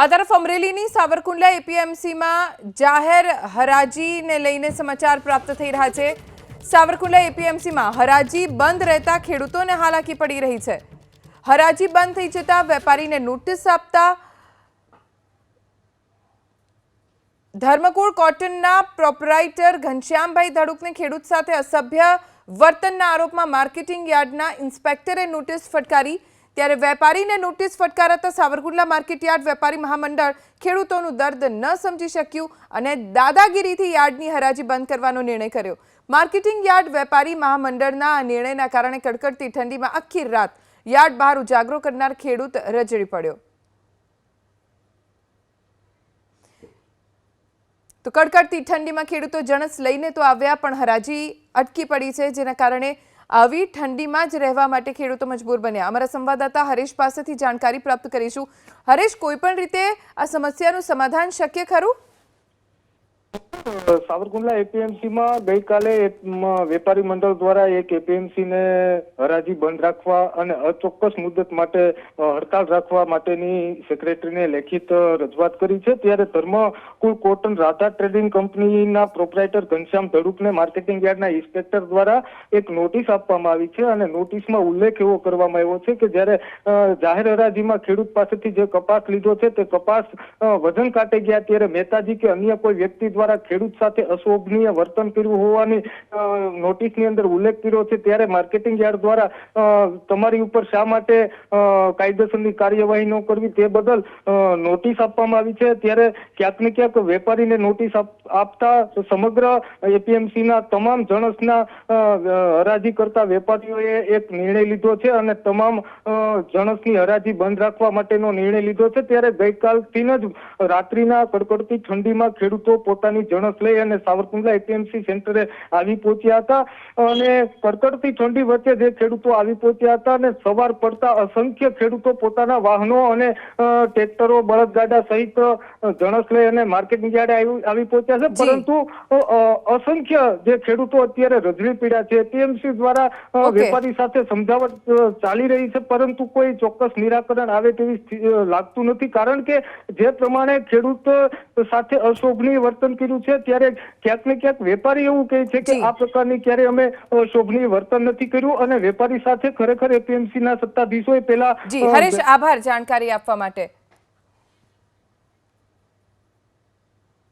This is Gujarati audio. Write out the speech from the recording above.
આ તરફ અમરેલીની સાવરકુંડલા એપીએમસીમાં જાહેર હરાજીને લઈને સમાચાર પ્રાપ્ત થઈ રહ્યા છે. સાવરકુંડલા એપીએમસીમાં હરાજી બંધ રહેતા ખેડૂતોને હાલાકી પડી રહી છે. હરાજી બંધ થઈ જતા વેપારીને નોટિસ આપતા ધર્મકુળ કોટનના પ્રોપરાઇટર ઘનશ્યામભાઈ ધડુકને ખેડૂત સાથે અસભ્ય વર્તનના આરોપમાં માર્કેટિંગ યાર્ડના ઇન્સ્પેક્ટરે નોટિસ ફટકારી ત્યારે વેપારીને નોટિસ ફટકારાતા સાવરકુંડલા માર્કેટયાર્ડ વેપારી મહામંડળ ખેડૂતોનું દર્દ ન સમજી શક્યું અને દાદાગીરીથી યાર્ડની હરાજી બંધ કરવાનો નિર્ણય કર્યો. માર્કેટિંગ યાર્ડ વેપારી મહામંડળના આ નિર્ણયના કારણે કડકડતી ઠંડીમાં આખી રાત યાર્ડ બહાર ઉજાગરો કરનાર ખેડૂત રજડી પડ્યો. તો કડકડતી ઠંડીમાં ખેડૂતો જણસ લઈને તો આવ્યા, પણ હરાજી અટકી પડી છે, જેના કારણે આવી ઠંડીમાં જ રહેવા માટે ખેડૂતો મજબૂર બન્યા. અમારા સંવાદદાતા હરેશ પાસેથી જાણકારી પ્રાપ્ત કરીશું. હરેશ, કોઈ પણ રીતે આ સમસ્યાનું સમાધાન શક્ય ખરું? સાવરકુંડલા એપીએમસીમાં ગઈકાલે વેપારી મંડળ દ્વારા એક એપીએમસીને હરાજી બંધ રાખવા અને અચોક્કસ મુદત માટે હડતાલ રાખવા માટેની સેક્રેટરીને લેખિત રજૂઆત કરી છે. ત્યારે ધર્મકુળ કોટન રાધા ટ્રેડિંગ કંપનીના પ્રોપરાઇટર ઘનશ્યામ ધડુકને માર્કેટિંગ યાર્ડના ઇન્સ્પેક્ટર દ્વારા એક નોટિસ આપવામાં આવી છે અને નોટિસમાં ઉલ્લેખ એવો કરવામાં આવ્યો છે કે જ્યારે જાહેર હરાજીમાં ખેડૂત પાસેથી જે કપાસ લીધો છે તે કપાસ વજન કાટે ગયા ત્યારે મહેતાજી કે અન્ય કોઈ વ્યક્તિ દ્વારા ખેડૂત સાથે અશોભનીય વર્તન કર્યું હોવાની નોટિસની અંદર ઉલ્લેખ કર્યો છે. ત્યારે માર્કેટિંગ યાર્ડ દ્વારા તમારી ઉપર શા માટે કાયદેસરની કાર્યવાહી ન કરવી તે બદલ નોટિસ આપવામાં આવી છે. ત્યારે ક્યાંક ને ક્યાંક વેપારીને નોટિસ આપતા સમગ્ર એપીએમસી ના તમામ જણસના હરાજી કરતા વેપારીઓએ એક નિર્ણય લીધો છે અને તમામ જણસની હરાજી બંધ રાખવા માટેનો નિર્ણય લીધો છે. ત્યારે ગઈકાલથી જ રાત્રિના કડકડતી ઠંડીમાં ખેડૂતો પોતાની જણસ લઈ અને સાવરકુંડલા એપીએમસી સેન્ટરે આવી પહોંચ્યા હતા. અને કડકડતી ઠંડી વચ્ચે જે ખેડૂતો આવી પહોંચ્યા હતા અને સવાર પડતા અસંખ્ય ખેડૂતો પોતાના વાહનો અને ટ્રેક્ટરો બળદગાડા સહિત જણસ લઈ અને માર્કેટની જાડે આવી પહોંચ્યા છે. પરંતુ અસંખ્ય જે ખેડૂતો અત્યારે રજડી પીડા છે. એપીએમસી દ્વારા વેપારી સાથે સમજાવટ ચાલી રહી છે. પરંતુ કોઈ ચોક્કસ નિરાકરણ આવે તેવી લાગતું નથી. કારણ કે જે પ્રમાણે ખેડૂત સાથે અશોભનીય વર્તન કર્યું છે? ત્યારે ક્યાંક ને ક્યાંક વેપારી એવું કહે છે કે આ પ્રકારની ક્યારે અમે શોભનીય વર્તન નથી કર્યું અને વેપારી સાથે ખરેખર એપીએમસી ના સત્તાધીશોએ પેલા હરેશ આભાર જાણકારી આપવા માટે.